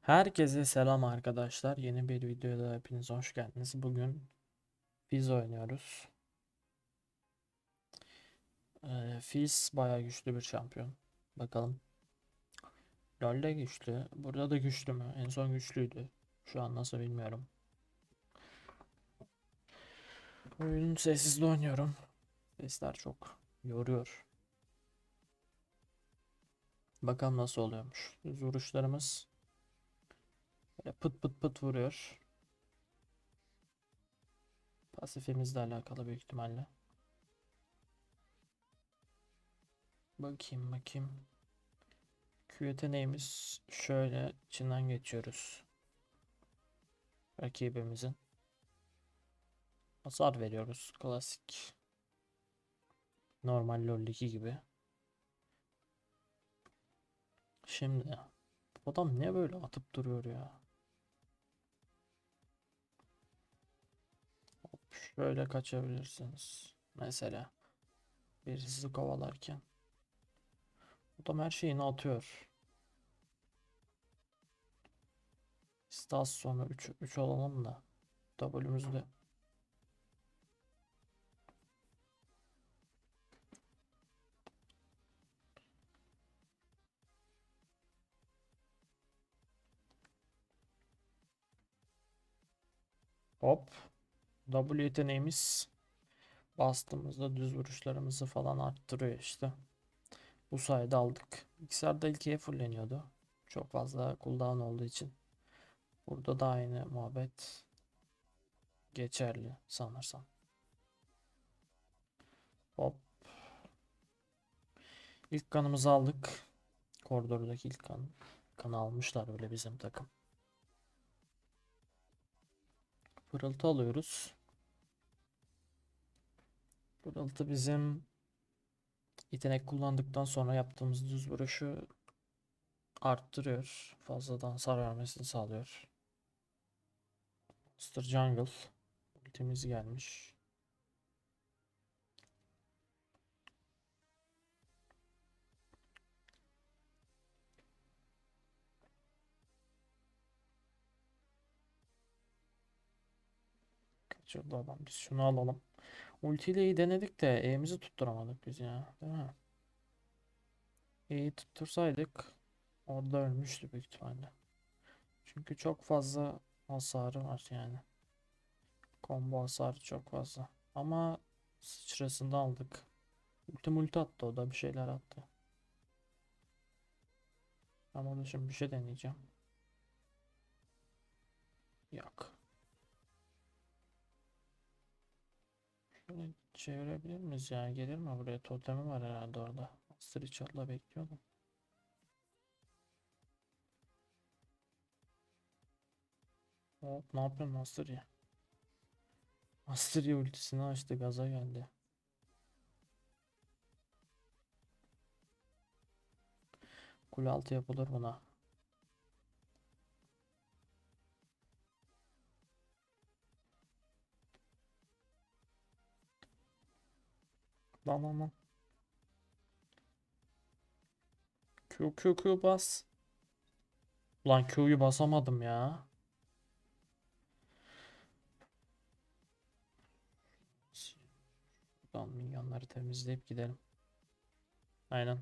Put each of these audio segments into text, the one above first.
Herkese selam arkadaşlar. Yeni bir videoda hepiniz hoş geldiniz. Bugün Fizz oynuyoruz. Ee, Fizz bayağı güçlü bir şampiyon. Bakalım. LoL'de güçlü. Burada da güçlü mü? En son güçlüydü. Şu an nasıl bilmiyorum. Oyun sessizde oynuyorum. Sesler çok yoruyor. Bakalım nasıl oluyormuş. Düz vuruşlarımız Böyle pıt pıt pıt vuruyor. Pasifimizle alakalı büyük ihtimalle. Bakayım bakayım. Q yeteneğimiz şöyle içinden geçiyoruz. Rakibimizin. Hasar veriyoruz. Klasik. Normal LoL'deki gibi. Şimdi adam niye böyle atıp duruyor ya? Şöyle kaçabilirsiniz. Mesela birisi kovalarken. Adam her şeyini atıyor. İstasyonu 3 3 olalım da W'müzde Hop. W yeteneğimiz bastığımızda düz vuruşlarımızı falan arttırıyor işte. Bu sayede aldık. Bilgisayarda ilk E fulleniyordu. Çok fazla cooldown olduğu için. Burada da aynı muhabbet geçerli sanırsam. Hop. İlk kanımızı aldık. Koridordaki ilk kan. Kanı almışlar öyle bizim takım. Pırıltı alıyoruz. Pırıltı bizim yetenek kullandıktan sonra yaptığımız düz vuruşu arttırıyor. Fazladan hasar vermesini sağlıyor. Monster Jungle ultimiz gelmiş. Kaçırdı adam. Biz şunu alalım. Ultiyle iyi denedik de E'mizi tutturamadık biz ya. Değil mi? E'yi tuttursaydık orada ölmüştü büyük ihtimalle. Çünkü çok fazla hasarı var yani. Combo hasarı çok fazla. Ama sıçrasında aldık. Ulti multi attı o da bir şeyler attı. Ama da şimdi bir şey deneyeceğim. Yok. Şöyle çevirebilir miyiz ya? Gelir mi buraya? Totemi var herhalde orada. Master inşallah bekliyordum. Hop ne yapıyorsun Master ya? Master ultisini açtı gaza geldi. Kule altı yapılır buna. Lan lan lan. Q Q Q bas. Ulan Q'yu basamadım ya. Buradan minyonları temizleyip gidelim. Aynen.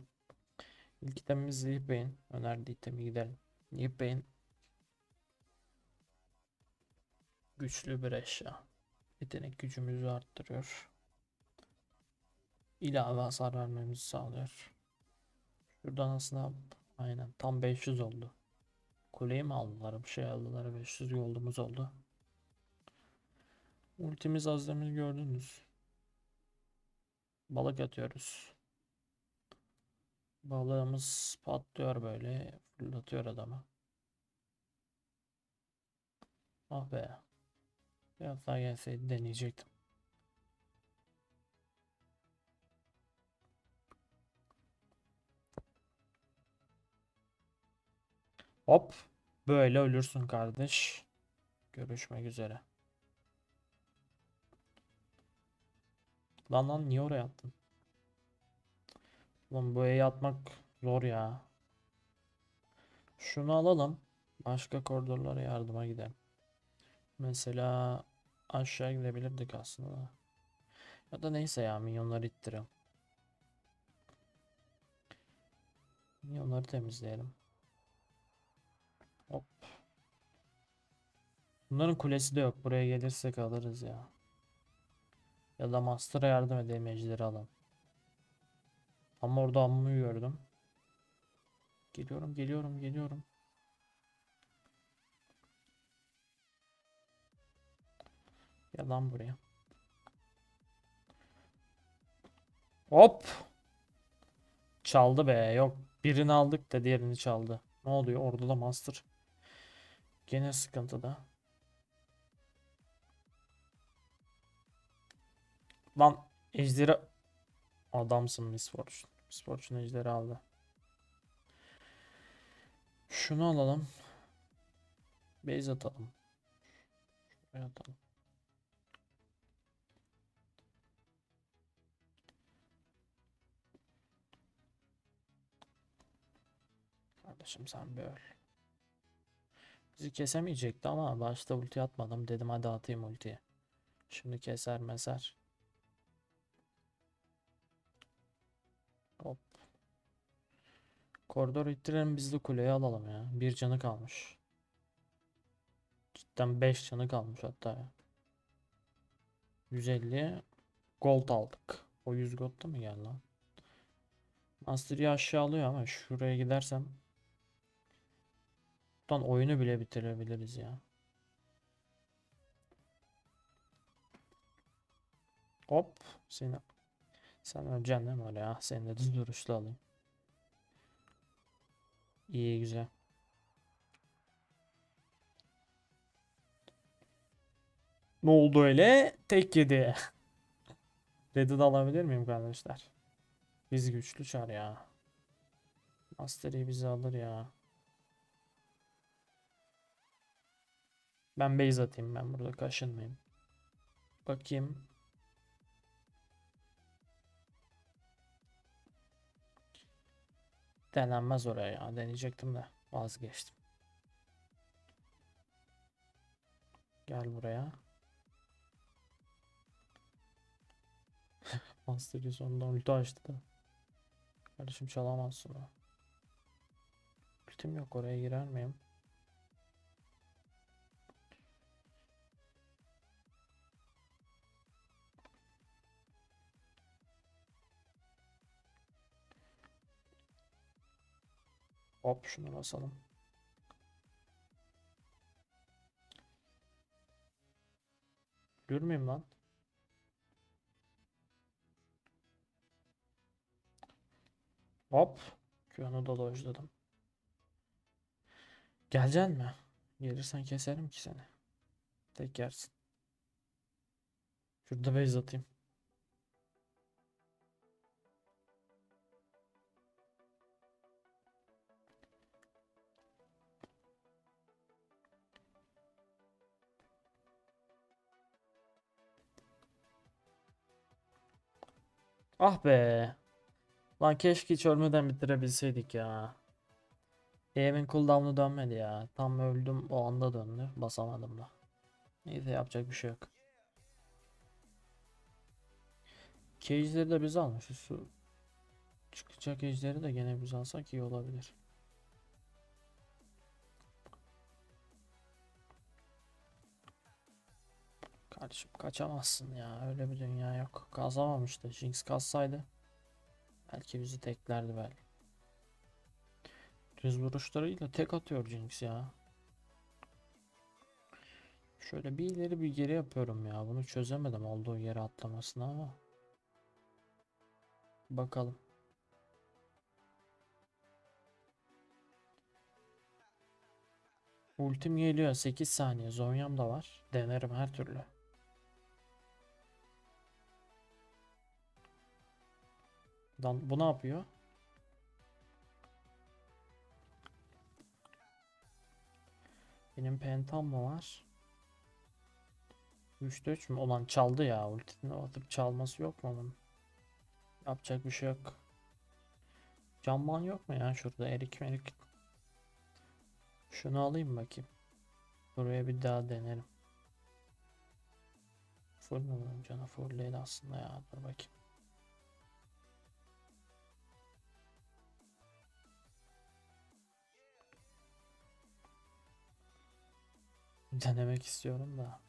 İlk itemimiz Zehir Bey'in. Önerdiği itemi gidelim. Zehir Bey'in güçlü bir eşya. Yetenek gücümüzü arttırıyor. İlave hasar vermemizi sağlıyor. Şuradan aslında aynen tam 500 oldu. Kuleyi mi aldılar? Bir şey aldılar. 500 gold'umuz oldu. Ultimiz az demin gördünüz. Balık atıyoruz. Balığımız patlıyor böyle. Fırlatıyor adamı. Ah be. Biraz daha gelseydi deneyecektim. Hop. Böyle ölürsün kardeş. Görüşmek üzere. Lan lan niye oraya attın? Lan bu E'yi atmak zor ya. Şunu alalım. Başka koridorlara yardıma gidelim. Mesela aşağı gidebilirdik aslında. Ya da neyse ya minyonları ittirelim. Minyonları temizleyelim. Hop. Bunların kulesi de yok. Buraya gelirsek alırız ya. Ya da Master'a yardım edelim ejderi alalım. Ama orada Ammu'yu gördüm. Geliyorum, geliyorum, geliyorum. Ya lan buraya. Hop. Çaldı be. Yok. Birini aldık da diğerini çaldı. Ne oluyor? Orada da Master. Gene sıkıntıda. Lan ejderi adamsın Miss Fortune. Miss Fortune ejderi aldı. Şunu alalım. Base atalım. Şuraya atalım. Kardeşim sen bir. Bizi kesemeyecekti ama başta ulti atmadım. Dedim hadi atayım ultiyi. Şimdi keser meser. Hop. Koridor ittirelim biz de kuleyi alalım ya. Bir canı kalmış. Cidden 5 canı kalmış hatta ya. 150 gold aldık. O 100 gold da mı geldi lan? Master'ı aşağı alıyor ama şuraya gidersem Buradan oyunu bile bitirebiliriz ya. Hop. Seni sen öleceksin değil mi oraya? Ah, Seni de düz duruşlu alayım. İyi güzel. Ne oldu öyle? Tek yedi. Red'i de alabilir miyim kardeşler? Biz güçlü çar ya. Mastery bizi alır ya. Ben base atayım ben burada kaşınmayayım. Bakayım. Denenmez oraya ya. Deneyecektim de vazgeçtim. Gel buraya. Master'ı sonunda ulti açtı da. Kardeşim çalamazsın o. Ultim yok oraya girer miyim? Hop şunu basalım. Görür müyüm lan? Hop. Q'nu da dojladım. Geleceksin mi? Gelirsen keserim ki seni. Tek yersin. Şurada base atayım. Ah be. Lan keşke hiç ölmeden bitirebilseydik ya. Eğimin cooldown'u dönmedi ya. Tam öldüm o anda döndü. Basamadım da. Neyse yapacak bir şey yok. Cage'leri de biz almışız. Çıkacak cage'leri de gene biz alsak iyi olabilir. Kardeşim kaçamazsın ya. Öyle bir dünya yok. Kazamamıştı. Jinx kazsaydı. Belki bizi teklerdi belki. Düz vuruşlarıyla tek atıyor Jinx ya. Şöyle bir ileri bir geri yapıyorum ya. Bunu çözemedim olduğu yere atlamasını ama. Bakalım. Ultim geliyor 8 saniye. Zonyam da var. Denerim her türlü. Lan bu ne yapıyor? Benim pentam mı var? 3'te 3 mü? Olan çaldı ya. Ultini atıp çalması yok mu onun? Yapacak bir şey yok. Camman yok mu ya şurada? Erik merik. Şunu alayım bakayım. Buraya bir daha denerim. Full bunun canı? Full aslında ya. Dur bakayım. Denemek istiyorum da.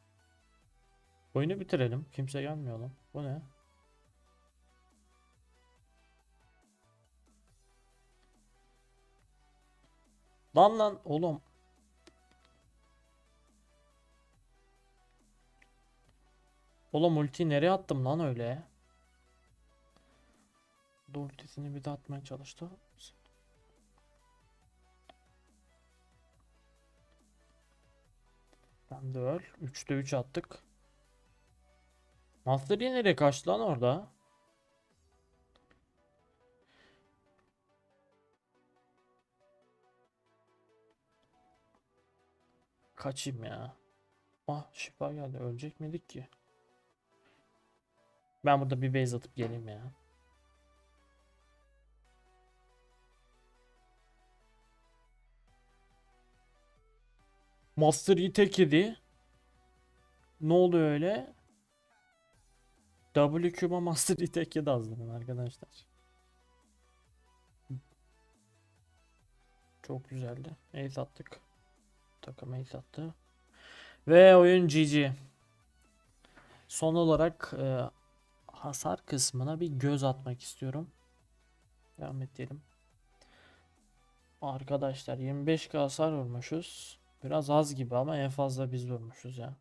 Oyunu bitirelim. Kimse gelmiyor lan. Bu ne? Lan lan oğlum. Oğlum ultiyi nereye attım lan öyle? Ultisini bir de atmaya çalıştı. Sen de öl. 3'te 3 attık. Master nereye kaçtı lan orada? Kaçayım ya. Ah şifa geldi. Ölecek miydik ki? Ben burada bir base atıp geleyim ya. Master Yi tek yedi. Ne oldu öyle? W Cube'a Master Yi tek yedi azından arkadaşlar. Çok güzeldi. Ace attık. Takım ace attı. Ve oyun GG. Son olarak e, hasar kısmına bir göz atmak istiyorum. Devam edelim. Arkadaşlar 25k hasar vurmuşuz. Biraz az gibi ama en fazla biz vurmuşuz ya.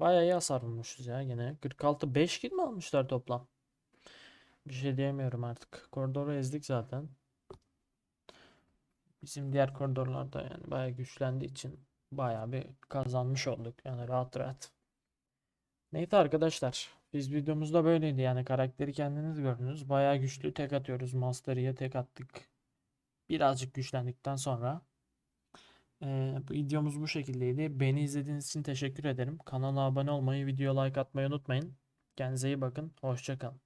Bayağı iyi hasar vurmuşuz ya gene. 46 5 kill mi almışlar toplam? Bir şey diyemiyorum artık. Koridoru ezdik zaten. Bizim diğer koridorlarda yani bayağı güçlendiği için bayağı bir kazanmış olduk. Yani rahat rahat. Neyse arkadaşlar. Biz videomuzda böyleydi. Yani karakteri kendiniz gördünüz. Bayağı güçlü tek atıyoruz. Mastery'e tek attık. Birazcık güçlendikten sonra. Ee, bu videomuz bu şekildeydi. Beni izlediğiniz için teşekkür ederim. Kanala abone olmayı, video like atmayı unutmayın. Kendinize iyi bakın. Hoşça kalın.